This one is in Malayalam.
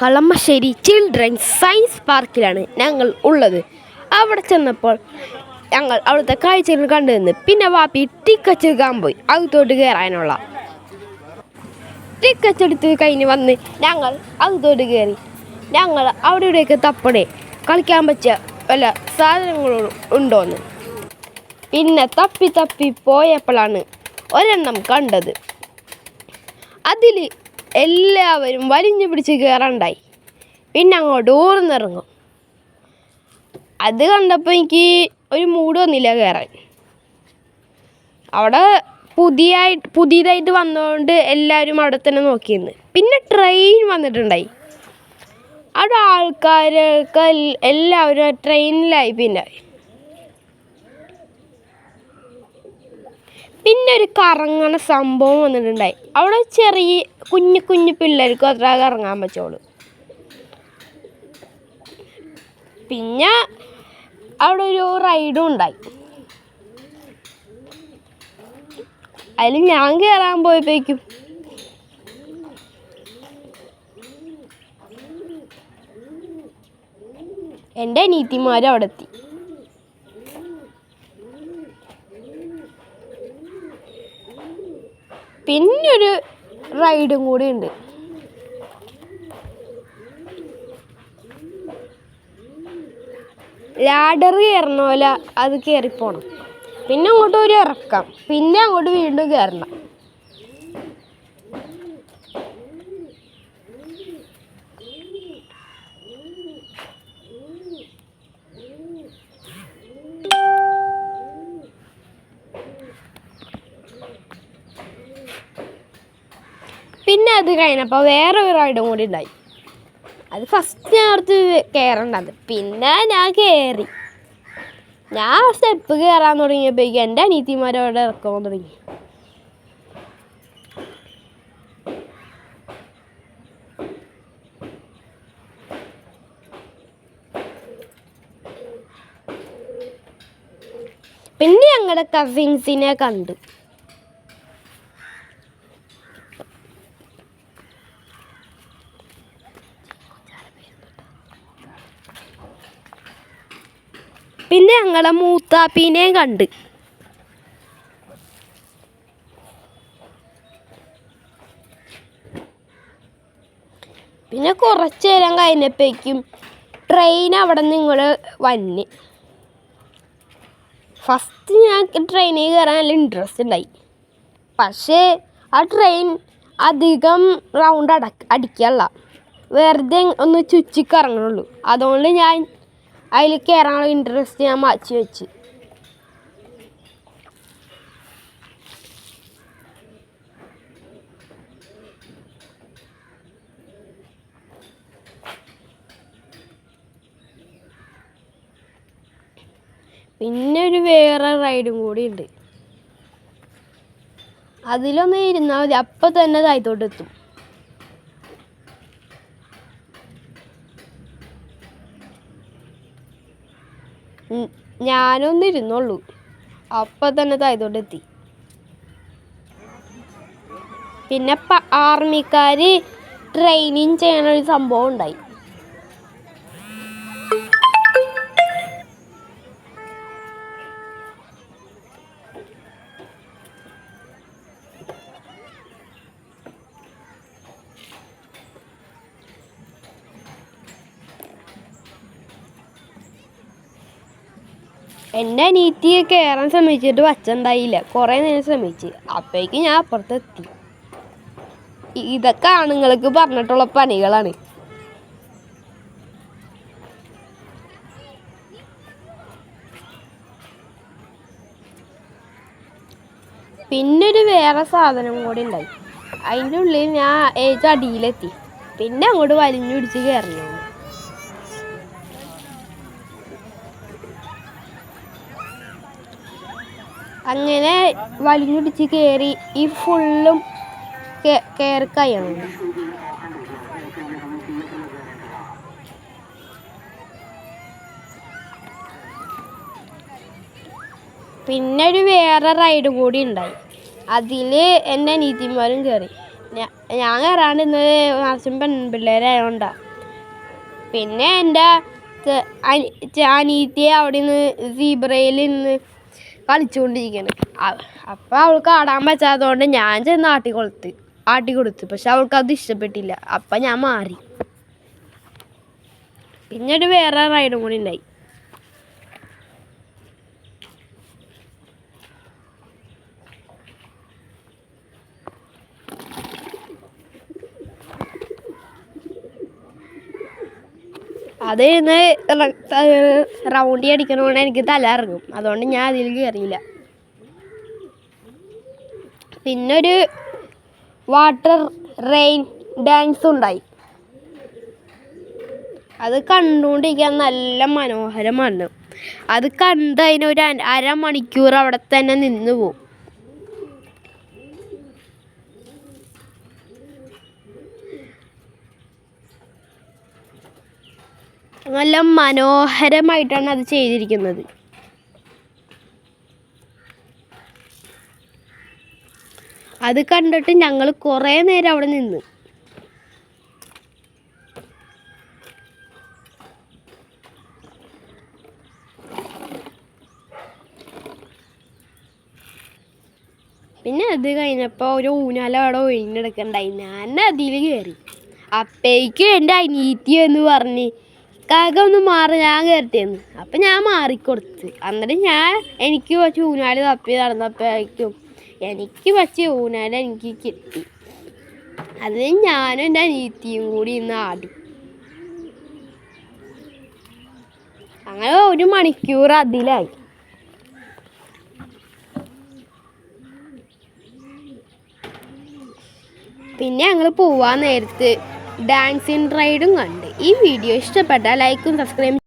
കളമശ്ശേരി ചിൽഡ്രൻസ് സയൻസ് പാർക്കിലാണ് ഞങ്ങൾ ഉള്ളത്. അവിടെ ചെന്നപ്പോൾ ഞങ്ങൾ അവിടുത്തെ കാഴ്ചകൾ കണ്ടു നിന്ന് പിന്നെ വാപ്പി ടിക്കറ്റ് എടുക്കാൻ പോയി. അകത്തോട്ട് കയറാനുള്ള ടിക്കറ്റ് എടുത്ത് കഴിഞ്ഞ് വന്ന് ഞങ്ങൾ അകത്തോട്ട് കയറി ഞങ്ങൾ അവിടെ ഇവിടെയൊക്കെ തപ്പണേ. കളിക്കാൻ പറ്റിയ വല്ല സാധനങ്ങളും ഉണ്ടോന്ന്. പിന്നെ തപ്പി തപ്പി പോയപ്പോഴാണ് ഒരെണ്ണം കണ്ടത്. അതിൽ എല്ലാവരും വലിഞ്ഞു പിടിച്ച് കയറണ്ടായി പിന്നെ അങ്ങോട്ട് ഊർന്നിറങ്ങും. അത് കണ്ടപ്പോൾ എനിക്ക് ഒരു മൂഡ് വന്നില്ല കയറാൻ അവിടെ പുതിയ പുതിയതായിട്ട് വന്നതുകൊണ്ട് എല്ലാവരും അവിടെ തന്നെ നോക്കിയിരുന്നു പിന്നെ ട്രെയിൻ വന്നിട്ടുണ്ടായി. അവിടെ ആൾക്കാരൊക്കെ എല്ലാവരും ട്രെയിനിലായി പിന്നെ. പിന്നെ ഒരു കറങ്ങണ സംഭവം വന്നിട്ടുണ്ടായി. അവിടെ ചെറിയ കുഞ്ഞു കുഞ്ഞു പിള്ളേർക്കും അത്ര ഇറങ്ങാൻ പറ്റുള്ളൂ. പിന്നെ അവിടെ ഒരു റൈഡും ഉണ്ടായി. അതിൽ ഞാൻ കയറാൻ പോയപ്പോഴേക്കും എന്റെ അനീത്തിമാർ അവിടെ എത്തി. പിന്നൊരു റൈഡും കൂടി ഉണ്ട്. ലാഡർ കയറണ പോലെ അത് കയറിപ്പോണം പിന്നെ അങ്ങോട്ട് ഒരു ഇറക്കാം. പിന്നെ അങ്ങോട്ട് വീണ്ടും കയറണം പിന്നെ അത് കഴിഞ്ഞപ്പോൾ വേറെ ഒരു റൈഡും കൂടി ഉണ്ടായി. അത് ഫസ്റ്റ് ഞാൻ അടുത്ത് കയറേണ്ടത് പിന്നെ ഞാൻ കയറി ഞാൻ സ്റ്റെപ്പ് കയറാൻ തുടങ്ങിയപ്പോഴേക്കും എന്റെ അനീത്തിമാരവിടെ ഇറക്കാൻ തുടങ്ങി. പിന്നെ ഞങ്ങളുടെ കസിൻസിനെ കണ്ടു. പിന്നെ ഞങ്ങളെ മൂത്താപ്പീനെയും കണ്ട്. പിന്നെ കുറച്ച് നേരം കഴിഞ്ഞപ്പോഴേക്കും ട്രെയിൻ അവിടെ നിങ്ങൾ വന്ന്. ഫസ്റ്റ് ഞാൻ ട്രെയിനിൽ കയറാൻ നല്ല ഇൻട്രസ്റ്റ് ഉണ്ടായി. പക്ഷേ ആ ട്രെയിൻ അധികം റൗണ്ട് അട അടിക്കല്ല വെറുതെ ഒന്ന് ചുച്ചിക്കിറങ്ങുള്ളൂ അതുകൊണ്ട് ഞാൻ അതിൽ കയറാനുള്ള ഇൻട്രസ്റ്റ് ഞാൻ മാറ്റി വെച്ച്. പിന്നെ ഒരു വേറെ റൈഡും കൂടി ഉണ്ട്. അതിലൊന്ന് ഇരുന്നാൽ മതി. അപ്പം തന്നെ താഴത്തോട്ട് എത്തും ഉം, ഞാനൊന്ന് ഇരുന്നുള്ളൂ അപ്പം തന്നെ താഴത്തോട്ട് എത്തി പിന്നെ ആർമിക്കാര് ട്രെയിനിങ് ചെയ്യണ ഒരു സംഭവം ഉണ്ടായി. എന്റെ അനീറ്റി കയറാൻ ശ്രമിച്ചിട്ട് വച്ചുണ്ടായില്ല കുറേ നേരം ശ്രമിച്ച്. അപ്പോഴേക്കും ഞാൻ അപ്പുറത്തെത്തി. ഇതൊക്കെ ആണുങ്ങൾക്ക് പറഞ്ഞിട്ടുള്ള പണികളാണ്. പിന്നൊരു വേറെ സാധനം കൂടി ഉണ്ടായി. അതിന്റെ ഉള്ളിൽ ഞാൻ ഏജ് അടിയിലെത്തി. പിന്നെ അങ്ങോട്ട് വലിഞ്ഞു പിടിച്ച് കയറണം അങ്ങനെ വലിഞ്ഞു പിടിച്ച് കയറി ഈ ഫുള്ളും കയറിക്കായാണ് പിന്നെ ഒരു വേറെ റൈഡ് കൂടി ഉണ്ടായി. അതിൽ എന്റെ അനീതിമാരും കയറി ഞാൻ കയറാണ്ട് ഇന്ന് മാസം പെൺപിള്ളേരായതുകൊണ്ടാണ് പിന്നെ എന്റെ ചെ- അനി- അവിടെ നിന്ന് സീബ്രയിൽ നിന്ന് കളിച്ചുകൊണ്ടിരിക്കുകയാണ് അപ്പോൾ അവൾക്ക് ആടാൻ പറ്റാത്തതുകൊണ്ട് ഞാൻ ചെന്ന് ആട്ടി കൊടുത്ത് ആട്ടി കൊടുത്തു. പക്ഷെ അവൾക്ക് അത് ഇഷ്ടപ്പെട്ടില്ല. അപ്പം ഞാൻ മാറി. പിന്നീട് വേറെ റൈഡും കൂടി ഉണ്ടായി. അത് ഇന്ന് റൗണ്ടി അടിക്കണോണ്ട് എനിക്ക് തല ഇറങ്ങും അതുകൊണ്ട് ഞാൻ അതിൽ കയറിയില്ല പിന്നെ ഒരു വാട്ടർ റെയിൻ ഡാൻസ് ഉണ്ടായി. അത് കണ്ടുകൊണ്ടിരിക്കാൻ നല്ല മനോഹരമാണ്. അത് കണ്ട് അതിനൊരു അര- അരമണിക്കൂർ അവിടെ തന്നെ നിന്ന് പോകും നല്ല മനോഹരമായിട്ടാണ് അത് ചെയ്തിരിക്കുന്നത്. അത് കണ്ടിട്ട് ഞങ്ങൾ കുറേ നേരം അവിടെ നിന്ന്. പിന്നെ അത് കഴിഞ്ഞപ്പോൾ ഒരു ഊനാല അവിടെ ഒഴിഞ്ഞെടുക്കണ്ടായി ഞാൻ അതിൽ കയറി അപ്പേക്ക് എന്റെ അനീറ്റി എന്ന് പറഞ്ഞ് കാക്ക ഒന്ന് മാറി ഞാൻ കയറിട്ടേന്ന് അപ്പം ഞാൻ മാറിക്കൊടുത്ത്. അന്നേരം ഞാൻ എനിക്ക് വെച്ച് ഊനാല് തപ്പി നടന്നപ്പോഴേക്കും എനിക്ക് വെച്ച ഊനാല് എനിക്ക് കിട്ടി. അത് ഞാനും എന്റെ അനീത്തിയും കൂടി ഇന്ന് ആടും. അങ്ങനെ ഒരു മണിക്കൂർ അതിലായി. പിന്നെ ഞങ്ങൾ പോവാൻ നേരത്ത് ഡാൻസിങ് റൈഡും കണ്ട്. ഈ വീഡിയോ ഇഷ്ടപ്പെട്ടാൽ ലൈക്കും സബ്സ്ക്രൈബ്